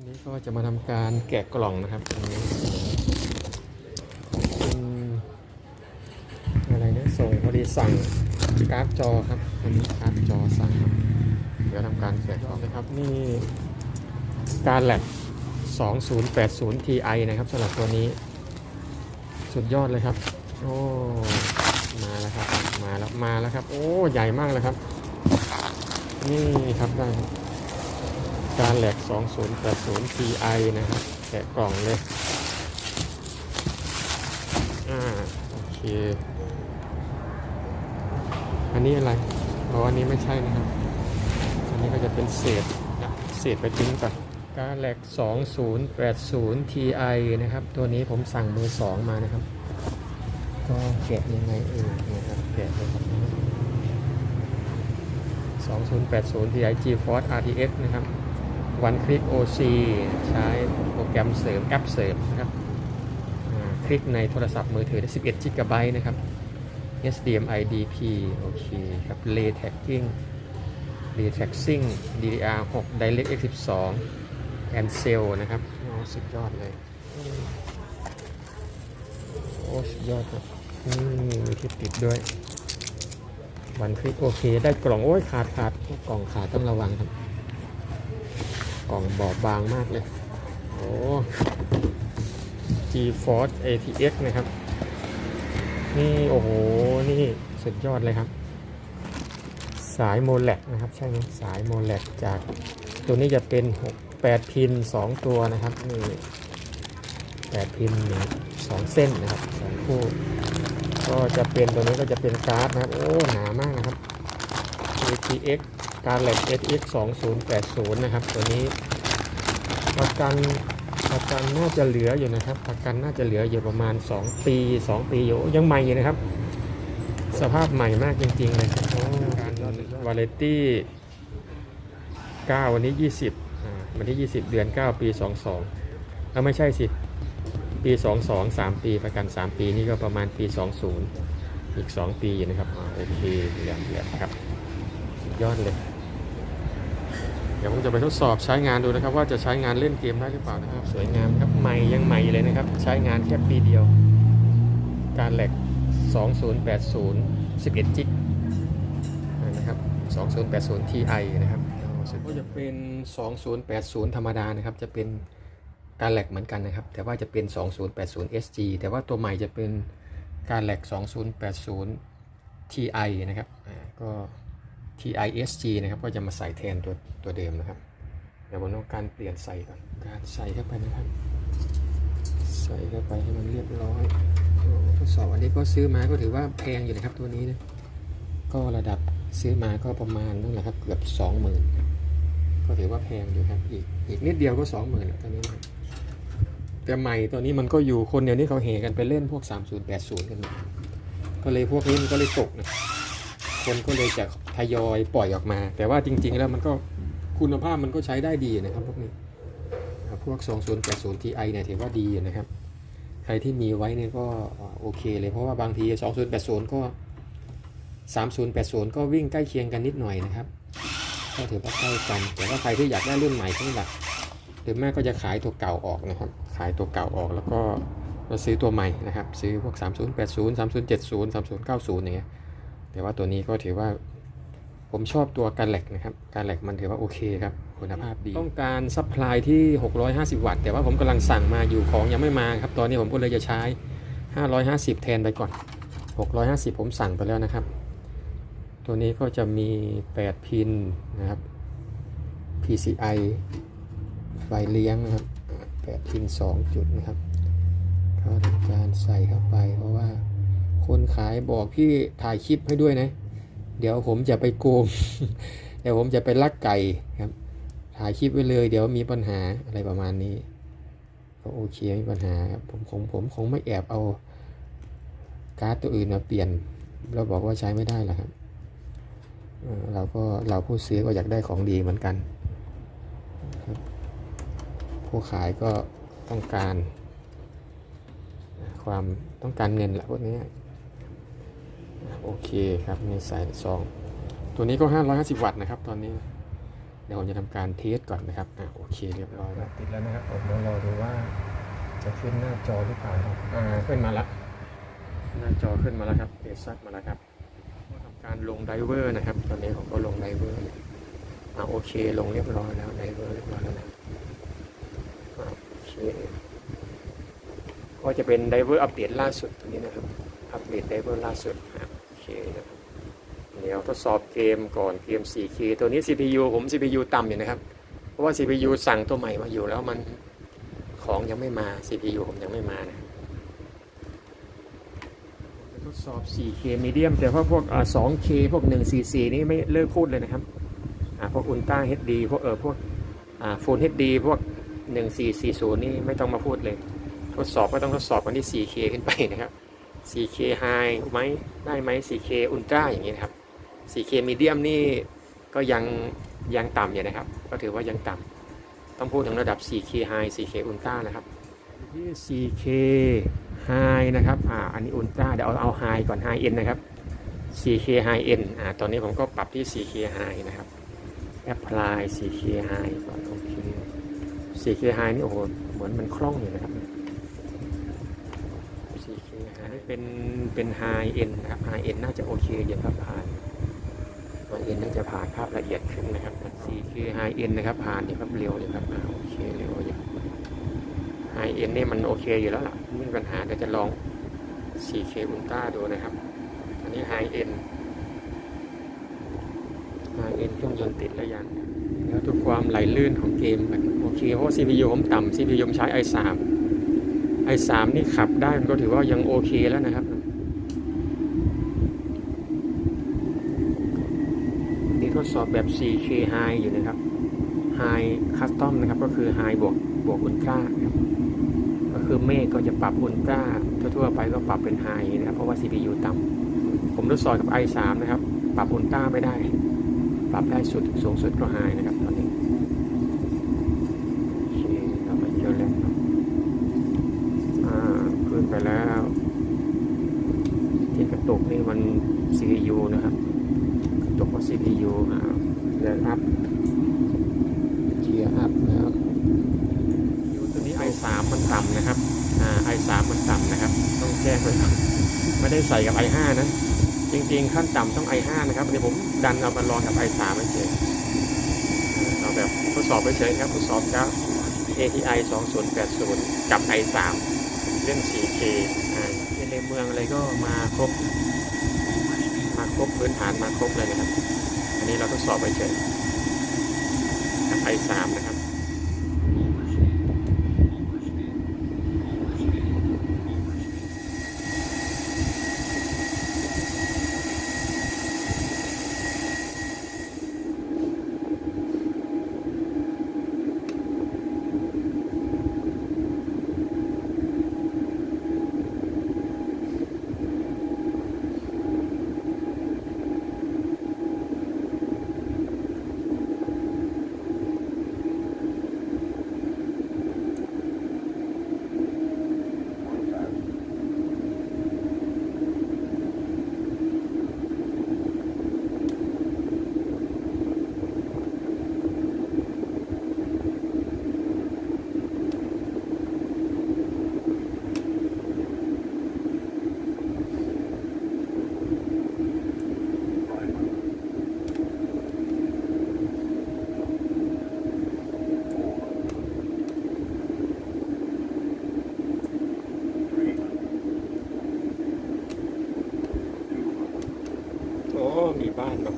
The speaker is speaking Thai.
ันนี้ก็จะมาทำการแกะกล่องนะครับอันนี้อะไรนะส่งพอดีสั่งการ์ดจอครับอันนี้การ์ดจอสั่งครับเดี๋ยวทำการแกะกล่องนะครับนี่การแลบ2080 Ti นะครับสำหรับตัวนี้ สุดยอดเลยครับ โอ้มาแล้วครับ มาแล้วมาแล้วครับ โอ้ใหญ่มากเลยครับ นี่ครับได้ การแหลก 2080 Ti นะครับ แกะกล่องเลย อ่า โอเค อันนี้อะไรเพราะอันนี้ไม่ใช่นะครับ อันนี้ก็จะเป็นเศษนะเศษไปทิ้งก่อนการแหลก 2080 Ti นะครับ ตัวนี้ผมสั่งมือสองมานะครับ ก็แกะยังไงเออเนี่ยครับแกะเลยครับ2080 Ti GeForce RTX นะครับ One Click OC ใช้โปรแกรมเสริมแอปเสริมนะครับคลิกในโทรศัพท์มือถือได้ 11 GB นะครับ HDMI DP โอเคครับ Ray Tracking Ray Tracing DDR6 DirectX 12 and Cell นะครับอ๋อสุดยอดเลยโอ้สุดยอดครับนี่มีที่ติดด้วยวันคลิกโอเค ได้กล่องโอ้ยขาดขาดกล่องขาดต้องระวังครับ กล่องบอบบางมากเลย โอ้ GeForce ATX นะครับ นี่โอ้โห นี่สุดยอดเลยครับ สายโมแลกนะครับ ใช่ไหมสายโมแลกจาก ตัวนี้จะเป็น 6 8 พิน 2 ตัวนะครับ นี่ 8 พินหนึ่งสองเส้นนะครับสองคู่ ก็จะเป็นตัวนี้ก็จะเป็นการ์ดนะครับ โอ้ หนามากนะครับ ATX การแลก ATX 2080นะครับ ตัวนี้ประกันประกันน่าจะเหลืออยู่นะครับ ประกันน่าจะเหลืออยู่ประมาณ 2 ปี 2 ปีอยู่ยังใหม่อยู่นะครับ สภาพใหม่มากจริงๆเลยครับโอ้วาเลตี้9วันนี้ 20อ่าวันที่ 20 เดือน 9 ปี 22เอาไม่ใช่สิ ปี 22 3 ปีประกัน 3 ปีนี่ก็ประมาณปี 20 อีก 2 ปีนะครับโอเคเหลือเหลือครับ ยอดเลย เดี๋ยวผมจะไปทดสอบใช้งานดูนะครับ ว่าจะใช้งานเล่นเกมได้หรือเปล่านะครับ สวยงามครับใหม่ยังใหม่อยู่เลยนะครับ ใช้งานแค่ปีเดียว การแหลก 2080 11จิกนะครับ 2080 Ti นะครับก็จะเป็น 2080 ธรรมดานะครับ จะเป็นการแหลกเหมือนกันนะครับ แต่ว่าจะเป็น 2080 SG แต่ว่าตัวใหม่จะเป็นการแหลก 2080 Ti นะครับอ่าก็ TISG นะครับก็จะมาใส่แทนตัวตัวเดิมนะครับเดี๋ยวผมต้องการเปลี่ยนใส่ก่อนการใส่เข้าไปนะครับ ใส่เข้าไปให้มันเรียบร้อยทดสอบอันนี้ก็ซื้อมาก็ถือว่าแพงอยู่นะครับตัวนี้นะก็ระดับซื้อมาก็ประมาณนั่นแหละครับเกือบสองหมื่นก็ถือว่าแพงอยู่ครับอีกอีกนิดเดียวก็สองหมื่นแล้วตอนนี้นะแต่ใหม่ตัวนี้มันก็อยู่คนเดียวนี้เขาเฮกันไปเล่นพวก 3080 กันหมดก็เลยพวกนี้มันก็เลยตกนะ คนก็เลยจะทยอยปล่อยออกมา แต่ว่าจริง ๆ แล้วมันก็คุณภาพมันก็ใช้ได้ดีนะครับพวกนี้อ่าพวก 2080 Ti เนี่ยถือว่าดีนะครับ ใครที่มีไว้เนี่ยก็โอเคเลยเพราะว่าบางที 2080 ก็ 3080 ก็วิ่งใกล้เคียงกันนิดหน่อยนะครับก็ถือว่าใกล้กัน แต่ว่าใครที่อยากได้รุ่นใหม่ที่หลักหรือแม่ก็จะขายตัวเก่าออกนะครับ ขายตัวเก่าออกแล้วก็มาซื้อตัวใหม่นะครับ ซื้อพวก 3080 3070 3090อย่างเงี้ย แต่ว่าตัวนี้ก็ถือว่าผมชอบตัวการแหลกนะครับ การแหลกมันถือว่าโอเคครับ คุณภาพดี ต้องการซัพพลายที่ 650 วัตต์ แต่ว่าผมกำลังสั่งมาอยู่ของยังไม่มาครับ ตอนนี้ผมก็เลยจะใช้ 550 แทนไปก่อน 650 ผมสั่งไปแล้วนะครับ ตัวนี้ก็จะมี 8 พินนะครับ PCI ไฟเลี้ยงนะครับ 8 พิน 2 จุดนะครับก็ทำการใส่เข้าไปเพราะว่า คนขายบอกพี่ถ่ายคลิปให้ด้วยนะ เดี๋ยวผมจะไปโกง เดี๋ยวผมจะไปลักไก่ครับ ถ่ายคลิปไว้เลย เดี๋ยวมีปัญหาอะไรประมาณนี้ ก็โอเคไม่มีปัญหาครับผมคงผมคงไม่แอบเอาการ์ดตัวอื่นมาเปลี่ยนแล้วบอกว่าใช้ไม่ได้หรอครับเราก็เราผู้ซื้อก็อยากได้ของดีเหมือนกัน ผู้ขายก็ต้องการ ความต้องการเงินแหละพวกนี้ โอเคครับมีสายซอง ตัวนี้ก็ 550 วัตต์นะครับ ตอนนี้ เดี๋ยวผมจะทำการเทสก่อนนะครับอ่าโอเคเรียบร้อยแล้วติดแล้วนะครับผมเดี๋ยวรอดูว่าจะขึ้นหน้าจอหรือเปล่าครับอ่าขึ้นมาแล้วหน้าจอขึ้นมาแล้วครับเอซักมาแล้วครับก็ทำการลงไดเวอร์นะครับ ตอนนี้ผมก็ลงไดเวอร์อ่าโอเค ลงเรียบร้อยแล้วไดเวอร์เรียบร้อยแล้วนะโอเคก็จะเป็นไดเวอร์อัปเดตล่าสุดตัวนี้นะครับ อัปเดตไดเวอร์ล่าสุด นะครับเดี๋ยวทดสอบเกมก่อนเกม 4K ตัวนี้ CPU ผม CPU ต่ำอยู่นะครับ เพราะว่า CPU สั่งตัวใหม่มาอยู่แล้วมันของยังไม่มา CPU ผมยังไม่มานะทดสอบ 4K medium แต่ว่าพวก 2K พวก 144 นี่ไม่เลิกพูดเลยนะครับอ่าพวก Ultra HD พวกเออพวกอ่า Full HD พวก 1440 นี่ไม่ต้องมาพูดเลย ทดสอบก็ต้องทดสอบกันที่ 4K ขึ้นไปนะครับ 4K High ไหมได้ไหม 4K Ultra อย่างนี้นะครับ 4K medium นี่ก็ยังยังต่ำอยู่นะครับ ก็ถือว่ายังต่ำต้องพูดถึงระดับ 4K High 4K Ultra นะครับที่ 4K High นะครับอ่าอันนี้ Ultra เดี๋ยวเอาเอา High ก่อน High End นะครับ 4K High End อ่าตอนนี้ผมก็ปรับที่ 4K High นะครับ Apply 4K High ก่อนโอเค 4K High นี่โอ้โหเหมือนมันคล่องอยู่นะครับ เป็นเป็น High End นะครับ High End น่าจะโอเคอยู่ครับ High High End น่าจะผ่านภาพละเอียดขึ้นนะครับ 4K High End นะครับผ่านอยู่ครับเร็วอยู่ครับโอเคเร็วอยู่ไฮเอ็นนี่มันโอเคอยู่แล้วล่ะไม่มีปัญหาเดี๋ยวจะลอง 4K Ultra ดูนะครับ อันนี้ไฮเอ็นไฮเอ็นเครื่องยนต์ติดแล้วยังแล้วดูความไหลลื่นของเกมมันโอเคเพราะ CPU ผมต่ำ CPU ผมใช้ i3 i3 นี่ขับได้มันก็ถือว่ายังโอเคแล้วนะครับ นี่ทดสอบแบบ 4K High อยู่นะครับ High Custom นะครับก็คือ High บวกบวก Ultra นะครับก็คือเมฆก็จะปรับ Ultra ทั่วๆไปก็ปรับเป็น High นะครับ เพราะว่า CPU ต่ำผมทดสอบกับ i3 นะครับ ปรับ Ultra ไม่ได้ ปรับได้สุดสูงสุดก็ High นะครับตอนนี้โอเคเราไปเจอแล้วครับอ่าขึ้นไปแล้ว ที่ กระตุกนี่มัน CPU นะครับกระตุกว่า CPU อ่าเดินอัพเกียร์อัพแล้วตัวนี้ i3 มันต่ำนะครับอ่า i3 มันต่ำนะครับ ต้องแจ้งไว้ก่อนไม่ได้ใส่กับ i5 นะ จริงๆขั้นต่ำต้อง i5 นะครับเดี๋ยวผมดันเอามาลองกับ i3 เฉยๆเราแบบทดสอบเฉยๆครับทดสอบกับ ATI 2080 กับ i3 เรื่อง 4K อ่าในเมืองอะไรก็มาครบมา ครบพื้นฐานมาครบเลยนะครับ อันนี้เราทดสอบไปเฉยไอสามนะครับ โอ้ มี บ้านมาข